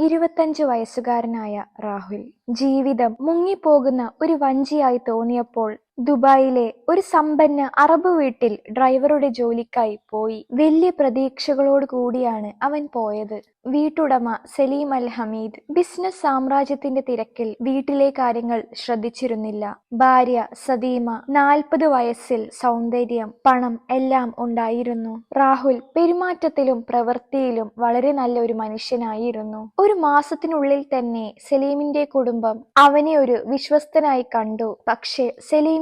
ഇരുപത്തഞ്ച് വയസ്സുകാരനായ രാഹുൽ. ജീവിതം മുങ്ങിപ്പോകുന്ന ഒരു വഞ്ചിയായി തോന്നിയപ്പോൾ ദുബായിലെ ഒരു സമ്പന്ന അറബ് വീട്ടിൽ ഡ്രൈവറുടെ ജോലിക്കായി പോയി. വലിയ പ്രതീക്ഷകളോട് കൂടിയാണ് അവൻ പോയത്. വീട്ടുടമ സലീം അൽ ഹമീദ് ബിസിനസ് സാമ്രാജ്യത്തിന്റെ തിരക്കിൽ വീട്ടിലെ കാര്യങ്ങൾ ശ്രദ്ധിച്ചിരുന്നില്ല. ഭാര്യ സദീമ നാൽപ്പത് വയസ്സിൽ സൗന്ദര്യം പണം എല്ലാം ഉണ്ടായിരുന്നു. രാഹുൽ പെരുമാറ്റത്തിലും പ്രവൃത്തിയിലും വളരെ നല്ല ഒരു മനുഷ്യനായിരുന്നു. ഒരു മാസത്തിനുള്ളിൽ തന്നെ സലീമിന്റെ കുടുംബം അവനെ ഒരു വിശ്വസ്തനായി കണ്ടു. പക്ഷേ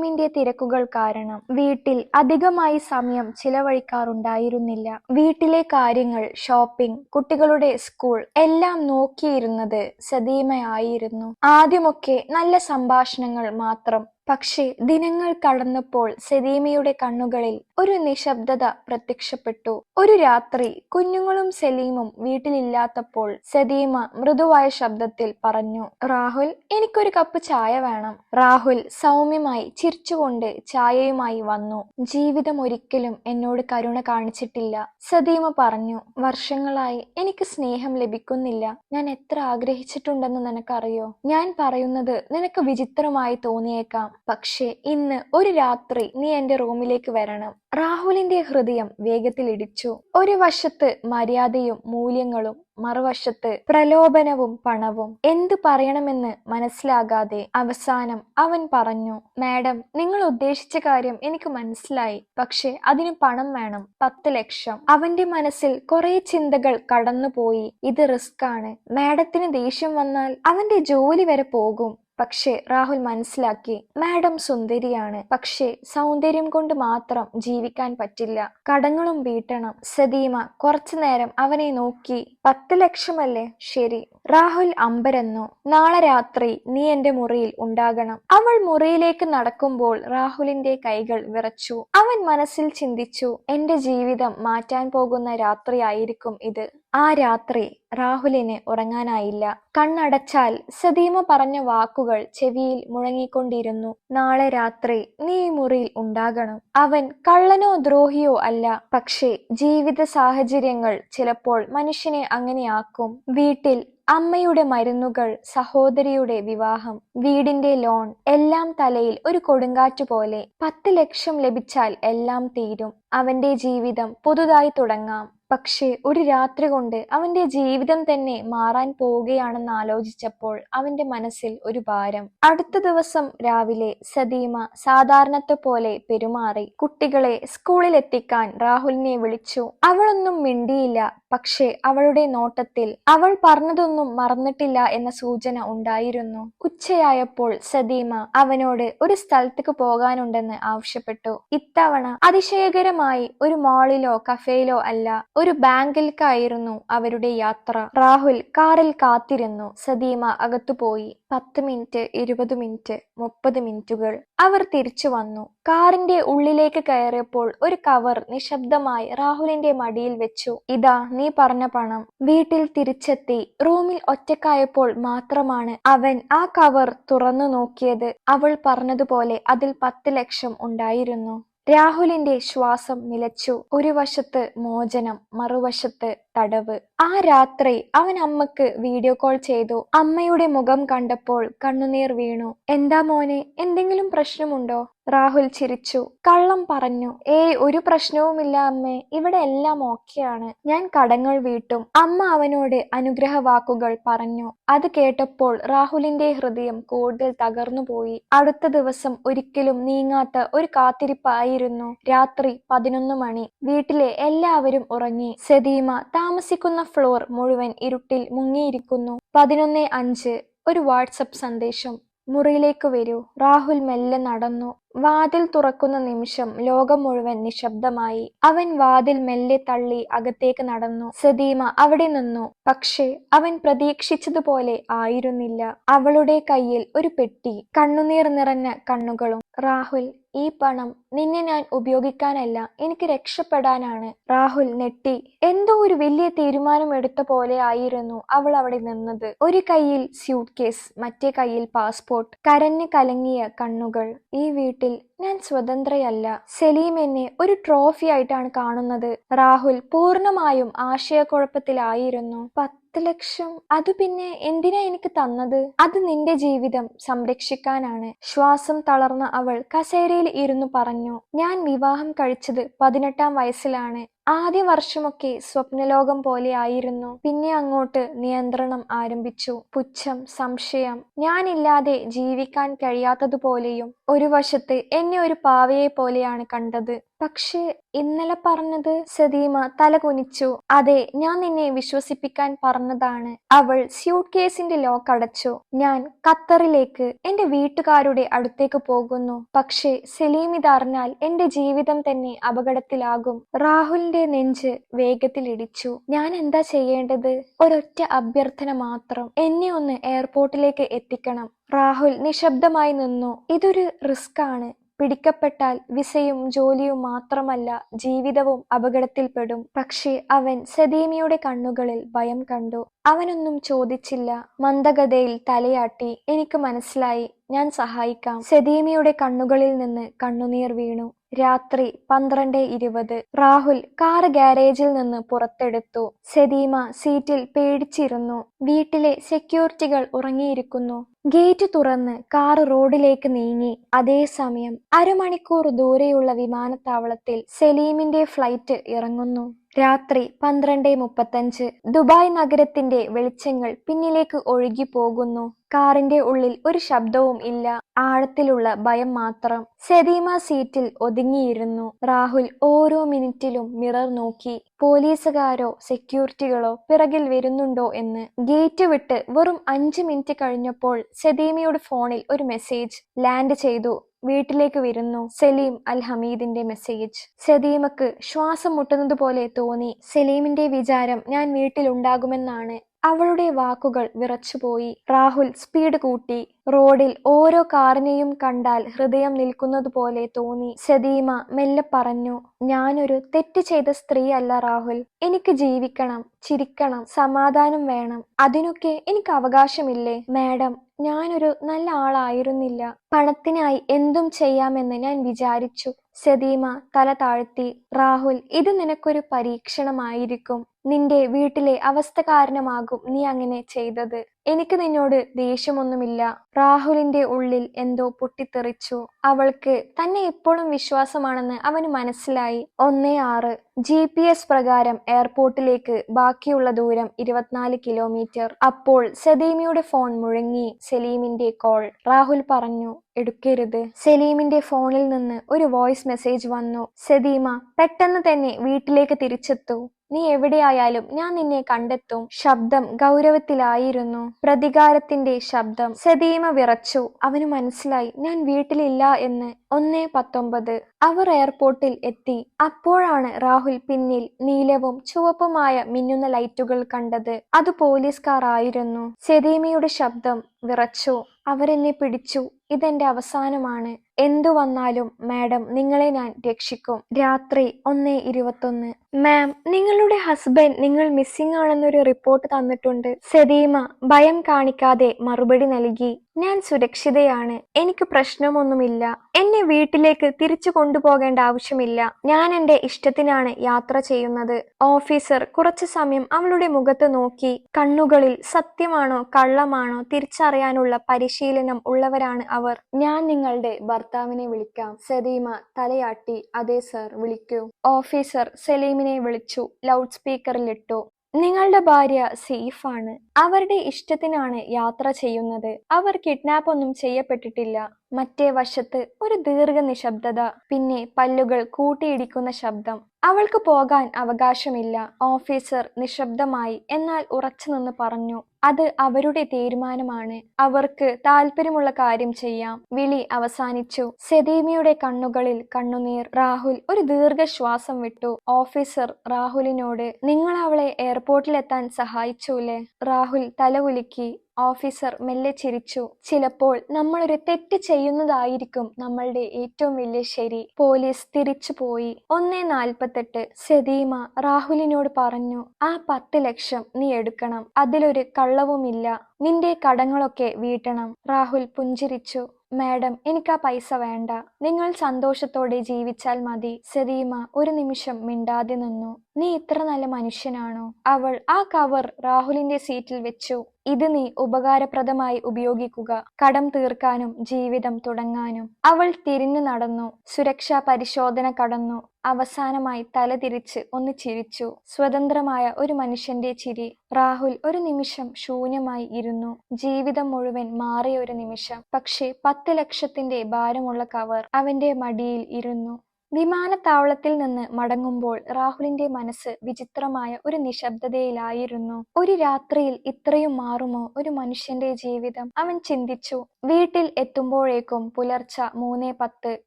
സലീമിന്റെ തിരക്കുകൾ കാരണം വീട്ടിൽ അധികമായി സമയം ചിലവഴിക്കാറുണ്ടായിരുന്നില്ല. വീട്ടിലെ കാര്യങ്ങൾ ഷോപ്പിംഗ് കുട്ടികളുടെ സ്കൂൾ എല്ലാം നോക്കിയിരുന്നത് സദീമയായിരുന്നു ആദ്യമൊക്കെ നല്ല സംഭാഷണങ്ങൾ മാത്രം പക്ഷേ ദിനങ്ങൾ കടന്നപ്പോൾ സലീമയുടെ കണ്ണുകളിൽ ഒരു നിശബ്ദത പ്രത്യക്ഷപ്പെട്ടു. ഒരു രാത്രി കുഞ്ഞുങ്ങളും സലീമും വീട്ടിലില്ലാത്തപ്പോൾ സദീമ മൃദുവായ ശബ്ദത്തിൽ പറഞ്ഞു രാഹുൽ എനിക്കൊരു കപ്പ് ചായ വേണം. രാഹുൽ സൗമ്യമായി ചിരിച്ചുകൊണ്ട് ചായയുമായി വന്നു. ജീവിതം ഒരിക്കലും എന്നോട് കരുണ കാണിച്ചിട്ടില്ല. സദീമ പറഞ്ഞു വർഷങ്ങളായി എനിക്ക് സ്നേഹം ലഭിക്കുന്നില്ല. ഞാൻ എത്ര ആഗ്രഹിച്ചിട്ടുണ്ടെന്ന് നിനക്കറിയോ? ഞാൻ പറയുന്നത് നിനക്ക് വിചിത്രമായി തോന്നിയേക്കാം. പക്ഷേ ഇന്ന് ഒരു രാത്രി നീ എന്റെ റൂമിലേക്ക് വരണം. രാഹുലിന്റെ ഹൃദയം വേഗത്തിൽ ഇടിച്ചു. ഒരു വശത്ത് മര്യാദയും മൂല്യങ്ങളും മറുവശത്ത് പ്രലോഭനവും പണവും. എന്തു പറയണമെന്ന് മനസ്സിലാകാതെ അവസാനം അവൻ പറഞ്ഞു മാഡം നിങ്ങൾ ഉദ്ദേശിച്ച കാര്യം എനിക്ക് മനസ്സിലായി. പക്ഷെ അതിന് പണം വേണം പത്ത് ലക്ഷം. അവന്റെ മനസ്സിൽ കുറെ ചിന്തകൾ കടന്നുപോയി. ഇത് റിസ്ക് ആണ് മാഡത്തിന് ദേഷ്യം വന്നാൽ അവന്റെ ജോലി വരെ പോകും. പക്ഷേ രാഹുൽ മനസ്സിലാക്കി മാഡം സുന്ദരിയാണ്. പക്ഷേ സൗന്ദര്യം കൊണ്ട് മാത്രം ജീവിക്കാൻ പറ്റില്ല. കടങ്ങളും വീട്ടണം. സദീമ കുറച്ചു നേരം അവനെ നോക്കി പത്ത് ലക്ഷമല്ലേ? ശരി. രാഹുൽ അമ്പരന്നു. നാളെ രാത്രി നീ എന്റെ മുറിയിൽ ഉണ്ടാകണം. അവൾ മുറിയിലേക്ക് നടക്കുമ്പോൾ രാഹുലിന്റെ കൈകൾ വിറച്ചു. അവൻ മനസ്സിൽ ചിന്തിച്ചു എന്റെ ജീവിതം മാറ്റാൻ പോകുന്ന രാത്രിയായിരിക്കും ഇത്. ആ രാത്രി രാഹുലിന് ഉറങ്ങാനായില്ല. കണ്ണടച്ചാൽ സദീമ പറഞ്ഞ വാക്കുകൾ ചെവിയിൽ മുഴങ്ങിക്കൊണ്ടിരുന്നു. നാളെ രാത്രി നീ മുറിയിൽ ഉണ്ടാകണം. അവൻ കള്ളനോ ദ്രോഹിയോ അല്ല. പക്ഷേ ജീവിത സാഹചര്യങ്ങൾ ചിലപ്പോൾ മനുഷ്യനെ അങ്ങനെയാക്കും. വീട്ടിൽ അമ്മയുടെ മരുന്നുകൾ സഹോദരിയുടെ വിവാഹം വീടിന്റെ ലോൺ എല്ലാം തലയിൽ ഒരു കൊടുങ്കാറ്റ് പോലെ. പത്ത് ലക്ഷം ലഭിച്ചാൽ എല്ലാം തീരും. അവന്റെ ജീവിതം പുതുതായി തുടങ്ങാം. പക്ഷേ ഒരു രാത്രി കൊണ്ട് അവന്റെ ജീവിതം തന്നെ മാറാൻ പോവുകയാണെന്ന് ആലോചിച്ചപ്പോൾ അവന്റെ മനസ്സിൽ ഒരു ഭാരം. അടുത്ത ദിവസം രാവിലെ സദീമ സാധാരണത്തെ പോലെ പെരുമാറി കുട്ടികളെ സ്കൂളിൽ എത്തിക്കാൻ രാഹുലിനെ വിളിച്ചു. അവളൊന്നും മിണ്ടിയില്ല പക്ഷേ അവളുടെ നോട്ടത്തിൽ അവൾ പറഞ്ഞതൊന്നും മറന്നിട്ടില്ല എന്ന സൂചന ഉണ്ടായിരുന്നു. ഉച്ചയായപ്പോൾ സദീമ അവനോട് ഒരു സ്ഥലത്തേക്ക് പോകാനുണ്ടെന്ന് ആവശ്യപ്പെട്ടു. ഇത്തവണ അതിശയകരമായി ഒരു മാളിലോ കഫേയിലോ അല്ല ഒരു ബാങ്കിലേക്കായിരുന്നു അവരുടെ യാത്ര. രാഹുൽ കാറിൽ കാത്തിരുന്നു. സദീമ അകത്തുപോയി പത്ത് മിനിറ്റ് ഇരുപത് മിനിറ്റ് മുപ്പത് മിനിറ്റുകൾ. അവർ തിരിച്ചു വന്നു. കാറിന്റെ ഉള്ളിലേക്ക് കയറിയപ്പോൾ ഒരു കവർ നിശബ്ദമായി രാഹുലിന്റെ മടിയിൽ വെച്ചു. ഇതാ നീ പറഞ്ഞ പണം. വീട്ടിൽ തിരിച്ചെത്തി. റൂമിൽ ഒറ്റക്കായപ്പോൾ മാത്രമാണ് അവൻ ആ കവർ തുറന്നു നോക്കിയത്. അവൾ പറഞ്ഞതുപോലെ അതിൽ പത്ത് ലക്ഷം ഉണ്ടായിരുന്നു. രാഹുലിന്റെ ശ്വാസം നിലച്ചു. ഒരു വശത്ത് മോചനം മറുവശത്ത് തടവ് ആ രാത്രി അവൻ അമ്മയ്ക്ക് വീഡിയോ കോൾ ചെയ്തു. അമ്മയുടെ മുഖം കണ്ടപ്പോൾ കണ്ണുനീർ വീണു. എന്താ മോനെ എന്തെങ്കിലും പ്രശ്നമുണ്ടോ? രാഹുൽ ചിരിച്ചു. കള്ളം പറഞ്ഞു. ഏയ് ഒരു പ്രശ്നവുമില്ല അമ്മേ. ഇവിടെ എല്ലാം ഓക്കെയാണ് ഞാൻ കടങ്ങൾ വീട്ടും. അമ്മ അവനോട് അനുഗ്രഹ വാക്കുകൾ പറഞ്ഞു. അത് കേട്ടപ്പോൾ രാഹുലിന്റെ ഹൃദയം കൂടുതൽ തകർന്നുപോയി അടുത്ത ദിവസം ഒരിക്കലും നീങ്ങാത്ത ഒരു കാത്തിരിപ്പായിരുന്നു. രാത്രി പതിനൊന്ന് മണി. വീട്ടിലെ എല്ലാവരും ഉറങ്ങി. സദീമ താമസിക്കുന്ന ഫ്ലോർ മുഴുവൻ ഇരുട്ടിൽ മുങ്ങിയിരിക്കുന്നു. പതിനൊന്ന് അഞ്ച് ഒരു വാട്സപ്പ് സന്ദേശം. മുറിയിലേക്ക് വരൂ. രാഹുൽ മെല്ലെ നടന്നു. വാതിൽ തുറക്കുന്ന നിമിഷം ലോകം മുഴുവൻ നിശബ്ദമായി. അവൻ വാതിൽ മെല്ലെ തള്ളി അകത്തേക്ക് നടന്നു. സദീമ അവിടെ നിന്നു. പക്ഷേ അവൻ പ്രതീക്ഷിച്ചതുപോലെ ആയിരുന്നില്ല. അവളുടെ കയ്യിൽ ഒരു പെട്ടി. കണ്ണുനീർ നിറഞ്ഞ കണ്ണുകളും. രാഹുൽ ഈ പണം നിന്നെ ഞാൻ ഉപയോഗിക്കാനല്ല എനിക്ക് രക്ഷപ്പെടാനാണ്. രാഹുൽ നെട്ടി എന്തോ ഒരു വലിയ തീരുമാനം എടുത്ത പോലെ ആയിരുന്നു അവൾ അവിടെ നിന്നത്. ഒരു കയ്യിൽ സ്യൂട്ട് കേസ് മറ്റേ കയ്യിൽ പാസ്പോർട്ട് കരഞ്ഞു കലങ്ങിയ കണ്ണുകൾ. ഈ വീട്ടിൽ ഞാൻ സ്വതന്ത്രയല്ല. സലീം എന്നെ ഒരു ട്രോഫി ആയിട്ടാണ് കാണുന്നത്. രാഹുൽ പൂർണമായും ആശയക്കുഴപ്പത്തിലായിരുന്നു. പത്ത് ലക്ഷം. അത് പിന്നെ എന്തിനാ എനിക്ക് തന്നത്? അത് നിന്റെ ജീവിതം സംരക്ഷിക്കാനാണ്. ശ്വാസം തളർന്ന അവൾ കസേരയിൽ ഇരുന്നു പറഞ്ഞു. ഞാൻ വിവാഹം കഴിച്ചത് പതിനെട്ടാം വയസ്സിലാണ്. ആദ്യ വർഷമൊക്കെ സ്വപ്നലോകം പോലെയായിരുന്നു പിന്നെ അങ്ങോട്ട് നിയന്ത്രണം ആരംഭിച്ചു. പുച്ഛം സംശയം ഞാനില്ലാതെ ജീവിക്കാൻ കഴിയാത്തതുപോലെയും ഒരു വശത്ത് എന്നെ ഒരു പാവയെ പോലെയാണ് കണ്ടത്. പക്ഷേ ഇന്നലെ പറഞ്ഞത് സദീമ തല കുനിച്ചു അതെ ഞാൻ നിന്നെ വിശ്വസിപ്പിക്കാൻ പറഞ്ഞതാണ്. അവൾ സ്യൂട്ട് കേസിന്റെ ലോക്ക് അടച്ചു. ഞാൻ ഖത്തറിലേക്ക് എന്റെ വീട്ടുകാരുടെ അടുത്തേക്ക് പോകുന്നു. പക്ഷേ സലീം ഇതറിഞ്ഞാൽ എന്റെ ജീവിതം തന്നെ അപകടത്തിലാകും. രാഹുലിന്റെ നെഞ്ച് വേഗത്തിൽ ഇടിച്ചു. ഞാൻ എന്താ ചെയ്യേണ്ടത്? ഒരൊറ്റ അഭ്യർത്ഥന മാത്രം. എന്നെ ഒന്ന് എയർപോർട്ടിലേക്ക് എത്തിക്കണം. രാഹുൽ നിശബ്ദമായി നിന്നു. ഇതൊരു റിസ്ക് ആണ് പിടിക്കപ്പെട്ടാൽ വിസയും ജോലിയും മാത്രമല്ല ജീവിതവും അപകടത്തിൽപ്പെടും. പക്ഷേ അവൻ സദീമിയുടെ കണ്ണുകളിൽ ഭയം കണ്ടു. അവനൊന്നും ചോദിച്ചില്ല. മന്ദഗതയിൽ തലയാട്ടി. എനിക്ക് മനസ്സിലായി. ഞാൻ സഹായിക്കാം. സെദീമിയുടെ കണ്ണുകളിൽ നിന്ന് കണ്ണുനീർ വീണു. രാത്രി പന്ത്രണ്ട് ഇരുപത്. രാഹുൽ കാർ ഗാരേജിൽ നിന്ന് പുറത്തെടുത്തു. സദീമ സീറ്റിൽ പേടിച്ചിരുന്നു. വീട്ടിലെ സെക്യൂരിറ്റികൾ ഉറങ്ങിയിരിക്കുന്നു. ഗേറ്റ് തുറന്ന് കാർ റോഡിലേക്ക് നീങ്ങി. അതേസമയം അരമണിക്കൂർ ദൂരെയുള്ള വിമാനത്താവളത്തിൽ സലീമിന്റെ ഫ്ലൈറ്റ് ഇറങ്ങുന്നു. രാത്രി പന്ത്രണ്ട് മുപ്പത്തഞ്ച്. ദുബായ് നഗരത്തിന്റെ വെളിച്ചങ്ങൾ പിന്നിലേക്ക് ഒഴുകി പോകുന്നു. കാറിന്റെ ഉള്ളിൽ ഒരു ശബ്ദവും ഇല്ല. ആഴത്തിലുള്ള ഭയം മാത്രം സെദീമ സീറ്റിൽ ഒതുങ്ങിയിരുന്നു. രാഹുൽ ഓരോ മിനിറ്റിലും മിറർ നോക്കി. പോലീസുകാരോ സെക്യൂരിറ്റികളോ പിറകിൽ വരുന്നുണ്ടോ എന്ന്. ഗേറ്റ് വിട്ട് വെറും അഞ്ച് മിനിറ്റ് കഴിഞ്ഞപ്പോൾ സെദീമയുടെ ഫോണിൽ ഒരു മെസ്സേജ് ലാൻഡ് ചെയ്തു. വീട്ടിലേക്ക് വരുന്നു. സലീം അൽ ഹമീദിന്റെ മെസ്സേജ് സദീമക്ക് ശ്വാസം മുട്ടുന്നത് പോലെ തോന്നി. സലീമിന്റെ വിചാരം ഞാൻ വീട്ടിലുണ്ടാകുമെന്നാണ് അവളുടെ വാക്കുകൾ വിറച്ചുപോയി. രാഹുൽ സ്പീഡ് കൂട്ടി. റോഡിൽ ഓരോ കാറിനെയും കണ്ടാൽ ഹൃദയം നിൽക്കുന്നത് പോലെ തോന്നി. സദീമ മെല്ലെ പറഞ്ഞു ഞാനൊരു തെറ്റ് ചെയ്ത സ്ത്രീ അല്ല രാഹുൽ. എനിക്ക് ജീവിക്കണം ചിരിക്കണം സമാധാനം വേണം. അതിനൊക്കെ എനിക്ക് അവകാശമില്ലേ? മാഡം ഞാനൊരു നല്ല ആളായിരുന്നില്ല. പണത്തിനായി എന്തും ചെയ്യാമെന്ന് ഞാൻ വിചാരിച്ചു. സദീമ തല താഴ്ത്തി രാഹുൽ ഇത് നിനക്കൊരു പരീക്ഷണമായിരിക്കും. നിന്റെ വീട്ടിലെ അവസ്ഥ കാരണമാകും നീ അങ്ങനെ ചെയ്തത്. എനിക്ക് നിന്നോട് ദേഷ്യമൊന്നുമില്ല. രാഹുലിന്റെ ഉള്ളിൽ എന്തോ പൊട്ടിത്തെറിച്ചു. അവൾക്ക് തന്നെ എപ്പോഴും വിശ്വാസമാണെന്ന് അവന് മനസ്സിലായി. ഒന്നേ ആറ്. ജി പി എസ് പ്രകാരം എയർപോർട്ടിലേക്ക് ബാക്കിയുള്ള ദൂരം ഇരുപത്തിനാല് കിലോമീറ്റർ. അപ്പോൾ സദീമിയുടെ ഫോൺ മുഴങ്ങി സലീമിന്റെ കോൾ. രാഹുൽ പറഞ്ഞു എടുക്കരുത്. സലീമിന്റെ ഫോണിൽ നിന്ന് ഒരു വോയിസ് മെസ്സേജ് വന്നു. സദീമ പെട്ടെന്ന് തന്നെ വീട്ടിലേക്ക് തിരിച്ചെത്തൂ. നീ എവിടെയായാലും ഞാൻ നിന്നെ കണ്ടെത്തും. ശബ്ദം ഗൗരവത്തിലായിരുന്നു. പ്രതികാരത്തിന്റെ ശബ്ദം സതീമ വിറച്ചു. അവന് മനസ്സിലായി ഞാൻ വീട്ടിലില്ല എന്ന്. ഒന്നേ പത്തൊമ്പത്. അവർ എയർപോർട്ടിൽ എത്തി. അപ്പോഴാണ് രാഹുൽ പിന്നിൽ നീലവും ചുവപ്പുമായ മിന്നുന്ന ലൈറ്റുകൾ കണ്ടത്. അത് പോലീസ് കാർ ആയിരുന്നു. സതീമയുടെ ശബ്ദം വിറച്ചു. അവരെന്നെ പിടിച്ചു. ഇതെന്റെ അവസാനമാണ്. എന്തു വന്നാലും മാഡം നിങ്ങളെ ഞാൻ രക്ഷിക്കും. രാത്രി ഒന്നേ ഇരുപത്തൊന്ന്. മാം നിങ്ങളുടെ ഹസ്ബൻഡ് നിങ്ങൾ മിസ്സിംഗ് ആണെന്നൊരു റിപ്പോർട്ട് തന്നിട്ടുണ്ട്. സെദീമ ഭയം കാണിക്കാതെ മറുപടി നൽകി. ഞാൻ സുരക്ഷിതയാണ്. എനിക്ക് പ്രശ്നമൊന്നുമില്ല. എന്നെ വീട്ടിലേക്ക് തിരിച്ചു കൊണ്ടുപോകേണ്ട ആവശ്യമില്ല. ഞാൻ എന്റെ ഇഷ്ടത്തിനാണ് യാത്ര ചെയ്യുന്നത്. ഓഫീസർ കുറച്ചു സമയം അവളുടെ മുഖത്ത് നോക്കി. കണ്ണുകളിൽ സത്യമാണോ കള്ളമാണോ തിരിച്ചറിയാനുള്ള പരിശീലനം ഉള്ളവരാണ് അവർ. ഞാൻ നിങ്ങളുടെ ഭർത്താവിനെ വിളിക്കാം. സലീമ തലയാട്ടി അതെ സർ വിളിക്കൂ. ഓഫീസർ സലീമിനെ വിളിച്ചു ലൗഡ് സ്പീക്കറിലിട്ടു. നിങ്ങളുടെ ഭാര്യ സേഫാണ്. അവരുടെ ഇഷ്ടത്തിനാണ് യാത്ര ചെയ്യുന്നത്. അവർ കിഡ്നാപ്പ് ഒന്നും ചെയ്യപ്പെട്ടിട്ടില്ല. മറ്റേ വശത്ത് ഒരു ദീർഘ നിശബ്ദത പിന്നെ പല്ലുകൾ കൂട്ടിയിടിക്കുന്ന ശബ്ദം. അവൾക്ക് പോകാൻ അവകാശമില്ല ഓഫീസർ നിശബ്ദമായി എന്നാൽ ഉറച്ചു നിന്ന് പറഞ്ഞു അത് അവരുടെ തീരുമാനമാണ്. അവർക്ക് താല്പര്യമുള്ള കാര്യം ചെയ്യാം. വിളി അവസാനിച്ചു. സെദീമിയുടെ കണ്ണുകളിൽ കണ്ണുനീർ. രാഹുൽ ഒരു ദീർഘശ്വാസം വിട്ടു. ഓഫീസർ രാഹുലിനോട് നിങ്ങൾ അവളെ എയർപോർട്ടിലെത്താൻ സഹായിച്ചൂലേ? രാഹുൽ തലകുലുക്കി ഓഫീസർ മെല്ലെ ചിരിച്ചു. ചിലപ്പോൾ നമ്മൾ ഒരു തെറ്റ് ചെയ്യുന്നതായിരിക്കും നമ്മളുടെ ഏറ്റവും വലിയ ശരി. പോലീസ് തിരിച്ചു പോയി. ഒന്നേ നാൽപ്പത്തെട്ട് സദീമ രാഹുലിനോട് പറഞ്ഞു ആ പത്ത് ലക്ഷം നീ എടുക്കണം. അതിലൊരു കള്ളവുമില്ല. നിന്റെ കടങ്ങളൊക്കെ വീട്ടണം. രാഹുൽ പുഞ്ചിരിച്ചു. മാഡം എനിക്ക് ആ പൈസ വേണ്ട. നിങ്ങൾ സന്തോഷത്തോടെ ജീവിച്ചാൽ മതി. സലീമ ഒരു നിമിഷം മിണ്ടാതെ നിന്നു. നീ ഇത്ര നല്ല മനുഷ്യനാണോ? അവൾ ആ കവർ രാഹുലിന്റെ സീറ്റിൽ വെച്ചു. ഇത് നീ ഉപകാരപ്രദമായി ഉപയോഗിക്കുക. കടം തീർക്കാനും ജീവിതം തുടങ്ങാനും. അവൾ തിരിഞ്ഞു നടന്നു. സുരക്ഷാ പരിശോധന കടന്നു. അവസാനമായി തലതിരിച്ച് ഒന്ന് ചിരിച്ചു. സ്വതന്ത്രമായ ഒരു മനുഷ്യന്റെ ചിരി. രാഹുൽ ഒരു നിമിഷം ശൂന്യമായി ഇരുന്നു. ജീവിതം മുഴുവൻ മാറിയ ഒരു നിമിഷം. പക്ഷേ പത്ത് ലക്ഷത്തിന്റെ ഭാരമുള്ള കവർ അവന്റെ മടിയിൽ ഇരുന്നു. വിമാനത്താവളത്തിൽ നിന്ന് മടങ്ങുമ്പോൾ രാഹുലിന്റെ മനസ്സ് വിചിത്രമായ ഒരു നിശബ്ദതയിലായിരുന്നു. ഒരു രാത്രിയിൽ ഇത്രയും മാറുമോ ഒരു മനുഷ്യന്റെ ജീവിതം? അവൻ ചിന്തിച്ചു. വീട്ടിൽ എത്തുമ്പോഴേക്കും പുലർച്ച മൂന്നേ പത്ത്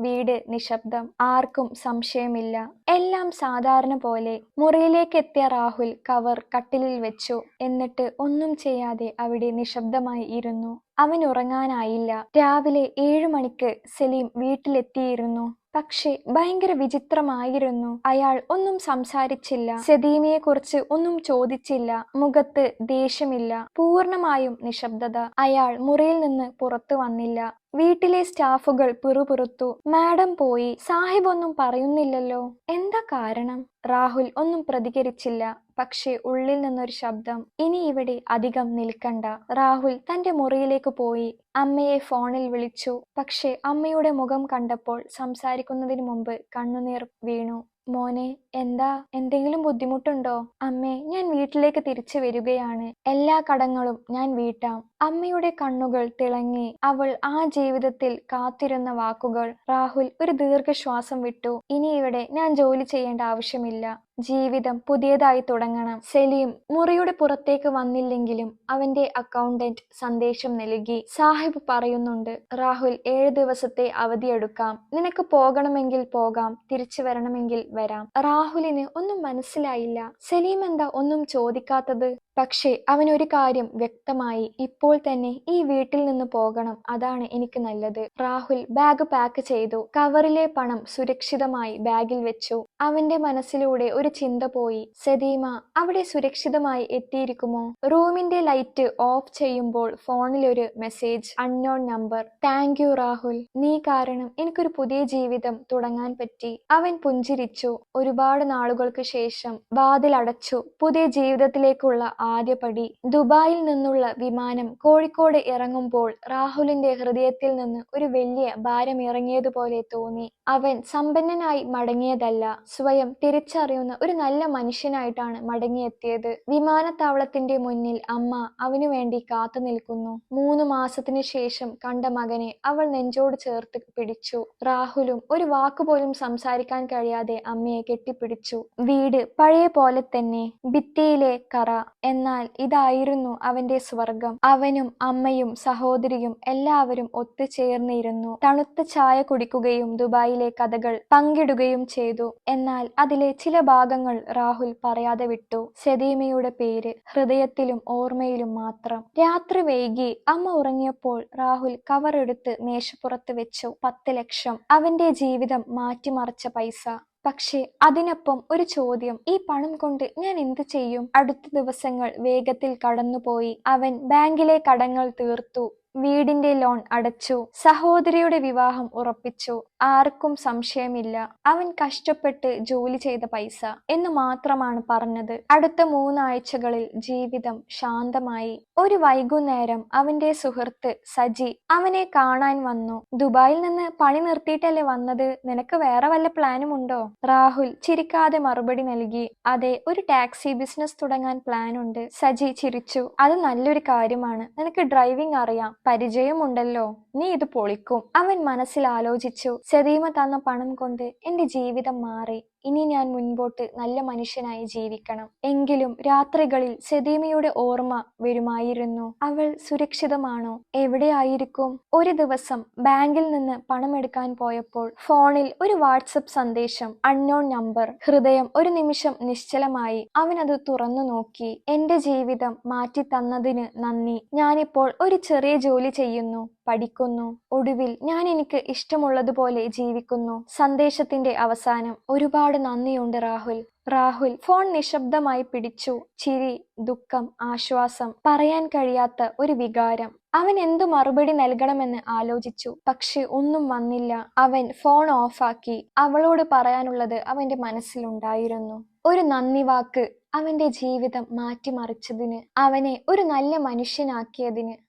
വീട് നിശബ്ദം ആർക്കും സംശയമില്ല. എല്ലാം സാധാരണ പോലെ മുറിയിലേക്ക് എത്തിയ രാഹുൽ കവർ കട്ടിലിൽ വെച്ചു. എന്നിട്ട് ഒന്നും ചെയ്യാതെ അവിടെ നിശബ്ദമായി ഇരുന്നു. അവൻ ഉറങ്ങാനായില്ല. രാവിലെ ഏഴു മണിക്ക് സലീം വീട്ടിലെത്തിയിരുന്നു. പക്ഷേ ഭയങ്കര വിചിത്രമായിരുന്നു. അയാൾ ഒന്നും സംസാരിച്ചില്ല. സെദീമിയെ കുറിച്ച് ഒന്നും ചോദിച്ചില്ല. മുഖത്ത് ദേഷ്യമില്ല. പൂർണമായും നിശബ്ദത. അയാൾ മുറിയിൽ നിന്ന് പുറത്തു വന്നില്ല. വീട്ടിലെ സ്റ്റാഫുകൾ പിറുപിറുത്തു മാഡം പോയി സാഹിബ് ഒന്നും പറയുന്നില്ലല്ലോ. എന്താ കാരണം? രാഹുൽ ഒന്നും പ്രതികരിച്ചില്ല. പക്ഷേ ഉള്ളിൽ നിന്നൊരു ശബ്ദം. ഇനി ഇവിടെ അധികം നിൽക്കണ്ട. രാഹുൽ തന്റെ മുറിയിലേക്ക് പോയി. അമ്മയെ ഫോണിൽ വിളിച്ചു. പക്ഷേ അമ്മയുടെ മുഖം കണ്ടപ്പോൾ സംസാരിക്കുന്നതിന് മുമ്പ് കണ്ണുനീർ വീണു. മോനെ എന്താ? എന്തെങ്കിലും ബുദ്ധിമുട്ടുണ്ടോ? അമ്മേ ഞാൻ വീട്ടിലേക്ക് തിരിച്ചു വരികയാണ്. എല്ലാ കടങ്ങളും ഞാൻ വീട്ടാം. അമ്മയുടെ കണ്ണുകൾ തിളങ്ങി അവൾ ആ ജീവിതത്തിൽ കാത്തിരുന്ന വാക്കുകൾ. രാഹുൽ ഒരു ദീർഘശ്വാസം വിട്ടു. ഇനി ഇവിടെ ഞാൻ ജോലി ചെയ്യേണ്ട ആവശ്യമില്ല. ജീവിതം പുതിയതായി തുടങ്ങണം. സലീം മുറിയുടെ പുറത്തേക്ക് വന്നില്ലെങ്കിലും അവന്റെ അക്കൗണ്ടന്റ് സന്ദേശം നൽകി. സാഹിബ് പറയുന്നുണ്ട് രാഹുൽ ഏഴ് ദിവസത്തെ അവധിയെടുക്കാം നിനക്ക് പോകണമെങ്കിൽ പോകാം തിരിച്ചു വരണമെങ്കിൽ വരാം. രാഹുലിന് ഒന്നും മനസ്സിലായില്ല. സലീം എന്താ ഒന്നും ചോദിക്കാത്തത്? പക്ഷേ അവനൊരു കാര്യം വ്യക്തമായി ഇപ്പോൾ തന്നെ ഈ വീട്ടിൽ നിന്ന് പോകണം. അതാണ് എനിക്ക് നല്ലത്. രാഹുൽ ബാഗ് പാക്ക് ചെയ്തു. കവറിലെ പണം സുരക്ഷിതമായി ബാഗിൽ വെച്ചു. അവന്റെ മനസ്സിലൂടെ ഒരു ചിന്ത പോയി. സദീമ അവിടെ സുരക്ഷിതമായി എത്തിയിരിക്കുമോ? റൂമിന്റെ ലൈറ്റ് ഓഫ് ചെയ്യുമ്പോൾ ഫോണിൽ ഒരു message. Unknown number. Thank you Rahul. നീ കാരണം എനിക്കൊരു പുതിയ ജീവിതം തുടങ്ങാൻ പറ്റി. അവൻ പുഞ്ചിരിച്ചു. ഒരുപാട് നാളുകൾക്ക് ശേഷം വാതിലടച്ചു പുതിയ ജീവിതത്തിലേക്കുള്ള ആദ്യപടി ദുബായിൽ നിന്നുള്ള വിമാനം കോഴിക്കോട് ഇറങ്ങുമ്പോൾ രാഹുലിന്റെ ഹൃദയത്തിൽ നിന്ന് ഒരു വലിയ ഭാരം ഇറങ്ങിയതുപോലെ തോന്നി. അവൻ സമ്പന്നനായി മടങ്ങിയതല്ല സ്വയം തിരിച്ചറിയുന്ന ഒരു നല്ല മനുഷ്യനായിട്ടാണ് മടങ്ങിയെത്തിയത്. വിമാനത്താവളത്തിന്റെ മുന്നിൽ അമ്മ അവനു വേണ്ടി കാത്തു നിൽക്കുന്നു. മൂന്ന് മാസത്തിനു ശേഷം കണ്ട മകനെ അവൾ നെഞ്ചോട് ചേർത്ത് പിടിച്ചു. രാഹുലും ഒരു വാക്കുപോലും സംസാരിക്കാൻ കഴിയാതെ അമ്മയെ കെട്ടിപ്പിടിച്ചു. വീട് പഴയ പോലെ തന്നെ ഭിത്തിയിലെ കറ എന്നാൽ ഇതായിരുന്നു അവന്റെ സ്വർഗം അവനും അമ്മയും സഹോദരിയും എല്ലാവരും ഒത്തുചേർന്നിരുന്നു. തണുത്ത ചായ കുടിക്കുകയും ദുബായിലെ കഥകൾ പങ്കിടുകയും ചെയ്തു. എന്നാൽ അതിലെ ചില ഭാഗങ്ങൾ രാഹുൽ പറയാതെ വിട്ടു. സെദീമയുടെ പേര് ഹൃദയത്തിലും ഓർമ്മയിലും മാത്രം. രാത്രി വൈകി അമ്മ ഉറങ്ങിയപ്പോൾ രാഹുൽ കവറെടുത്ത് മേശപ്പുറത്ത് വെച്ചു. പത്ത് ലക്ഷം. അവന്റെ ജീവിതം മാറ്റിമറിച്ച പൈസ. പക്ഷേ അതിനൊപ്പം ഒരു ചോദ്യം. ഈ പണം കൊണ്ട് ഞാൻ എന്ത് ചെയ്യും? അടുത്ത ദിവസങ്ങൾ വേഗത്തിൽ കടന്നുപോയി. അവൻ ബാങ്കിലെ കടങ്ങൾ തീർത്തു. വീടിന്റെ ലോൺ അടച്ചു. സഹോദരിയുടെ വിവാഹം ഉറപ്പിച്ചു. ആർക്കും സംശയമില്ല. അവൻ കഷ്ടപ്പെട്ട് ജോലി ചെയ്ത പൈസ എന്ന് മാത്രമാണ് പറഞ്ഞത്. അടുത്ത മൂന്നാഴ്ചകളിൽ ജീവിതം ശാന്തമായി. ഒരു വൈകുന്നേരം അവന്റെ സുഹൃത്ത് സജി അവനെ കാണാൻ വന്നു. ദുബായിൽ നിന്ന് പണി നിർത്തിയിട്ടല്ലേ വന്നത്? നിനക്ക് വേറെ വല്ല പ്ലാനും ഉണ്ടോ? രാഹുൽ ചിരിക്കാതെ മറുപടി നൽകി. അതെ ഒരു ടാക്സി ബിസിനസ് തുടങ്ങാൻ പ്ലാൻ ഉണ്ട്. സജി ചിരിച്ചു. അത് നല്ലൊരു കാര്യമാണ്. നിനക്ക് ഡ്രൈവിംഗ് അറിയാം. പരിചയമുണ്ടല്ലോ. നീ ഇത് പൊളിക്കും. അവൻ മനസ്സിൽ ആലോചിച്ചു. സദീമ തന്ന പണം കൊണ്ട് എന്റെ ജീവിതം മാറി. ഇനി ഞാൻ മുൻപോട്ട് നല്ല മനുഷ്യനായി ജീവിക്കണം. എങ്കിലും രാത്രികളിൽ സെദീമയുടെ ഓർമ്മ വരുമായിരുന്നു. അവൾ സുരക്ഷിതമാണോ? എവിടെയായിരിക്കും ഒരു ദിവസം ബാങ്കിൽ നിന്ന് പണമെടുക്കാൻ പോയപ്പോൾ ഫോണിൽ ഒരു വാട്സപ്പ് സന്ദേശം അൺനോൺ നമ്പർ ഹൃദയം ഒരു നിമിഷം നിശ്ചലമായി. അവനത് തുറന്നു നോക്കി. എന്റെ ജീവിതം മാറ്റി തന്നതിന് നന്ദി. ഞാനിപ്പോൾ ഒരു ചെറിയ ജോലി ചെയ്യുന്നു. പഠിക്കുന്നു. ഒടുവിൽ ഞാൻ എനിക്ക് ഇഷ്ടമുള്ളതുപോലെ ജീവിക്കുന്നു. സന്ദേശത്തിന്റെ അവസാനം. ഒരുപാട് നന്ദിയുണ്ട് രാഹുൽ. രാഹുൽ ഫോൺ നിശബ്ദമായി പിടിച്ചു. ചിരി ദുഃഖം ആശ്വാസം പറയാൻ കഴിയാത്ത ഒരു വികാരം. അവൻ എന്തു മറുപടി നൽകണമെന്ന് ആലോചിച്ചു. പക്ഷെ ഒന്നും വന്നില്ല. അവൻ ഫോൺ ഓഫാക്കി. അവളോട് പറയാനുള്ളത് അവന്റെ മനസ്സിലുണ്ടായിരുന്നു. ഒരു നന്ദി വാക്ക് അവന്റെ ജീവിതം മാറ്റിമറിച്ചതിന് അവനെ ഒരു നല്ല മനുഷ്യനാക്കിയതിന്.